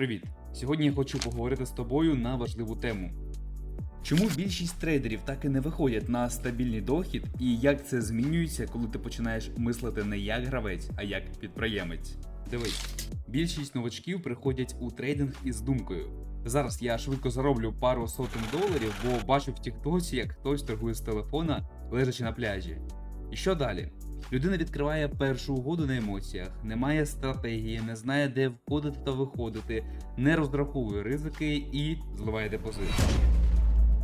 Привіт! Сьогодні я хочу поговорити з тобою на важливу тему. Чому більшість трейдерів так і не виходять на стабільний дохід, і як це змінюється, коли ти починаєш мислити не як гравець, а як підприємець? Дивись, більшість новачків приходять у трейдинг із думкою. Зараз я швидко зароблю пару сотень доларів, бо бачу в Тіктоці, як хтось торгує з телефона, лежачи на пляжі. І що далі? Людина відкриває першу угоду на емоціях, не має стратегії, не знає, де входити та виходити, не розраховує ризики і зливає депозит.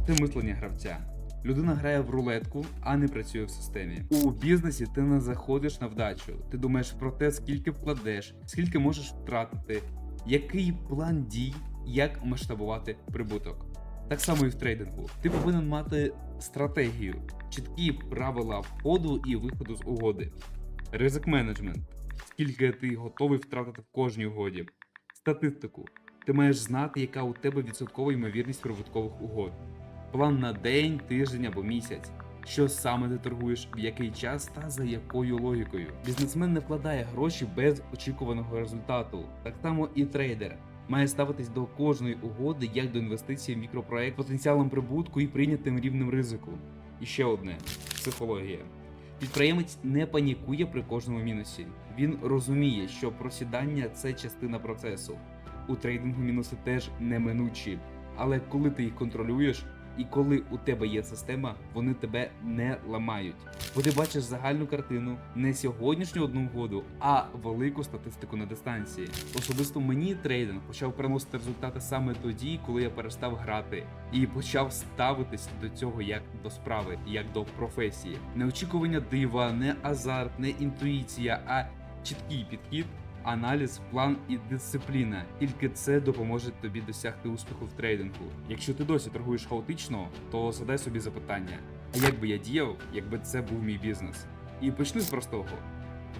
Це мислення гравця. Людина грає в рулетку, а не працює в системі. У бізнесі ти не заходиш на вдачу. Ти думаєш про те, скільки вкладеш, скільки можеш втратити, який план дій, як масштабувати прибуток. Так само і в трейдингу. Ти повинен мати стратегію, чіткі правила входу і виходу з угоди, ризик менеджмент, скільки ти готовий втратити в кожній угоді, статистику. Ти маєш знати, яка у тебе відсоткова ймовірність прибуткових угод, план на день, тиждень або місяць. Що саме ти торгуєш, в який час та за якою логікою. Бізнесмен не вкладає гроші без очікуваного результату. Так само і трейдер має ставитись до кожної угоди як до інвестиції в мікропроект потенціалом прибутку і прийнятим рівнем ризику. І ще одне психологія. Підприємець не панікує при кожному мінусі. Він розуміє, що просідання це частина процесу. У трейдингу мінуси теж неминучі, але коли ти їх контролюєш. І коли у тебе є система, вони тебе не ламають. Бо ти бачиш загальну картину не сьогоднішню одну угоду, а велику статистику на дистанції. Особисто мені трейдинг почав приносити результати саме тоді, коли я перестав грати і почав ставитись до цього як до справи, як до професії. Не очікування дива, не азарт, не інтуїція, а чіткий підхід аналіз, план і дисципліна. Тільки це допоможе тобі досягти успіху в трейдингу. Якщо ти досі торгуєш хаотично, то задай собі запитання: а як би я діяв, якби це був мій бізнес? І почни з простого.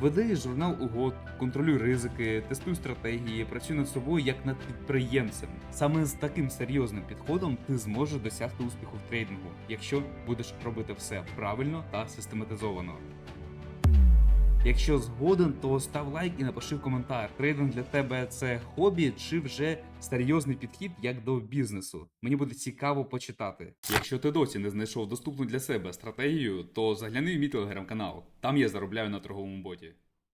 Веди журнал угод, контролюй ризики, тестуй стратегії, працюй над собою як над підприємцем. Саме з таким серйозним підходом ти зможеш досягти успіху в трейдингу, якщо будеш робити все правильно та систематизовано. Якщо згоден, то став лайк і напиши в коментар. Трейдинг для тебе це хобі чи вже серйозний підхід як до бізнесу. Мені буде цікаво почитати. Якщо ти досі не знайшов доступну для себе стратегію, то загляни в мій телеграм-канал. Там я заробляю на торговому боті.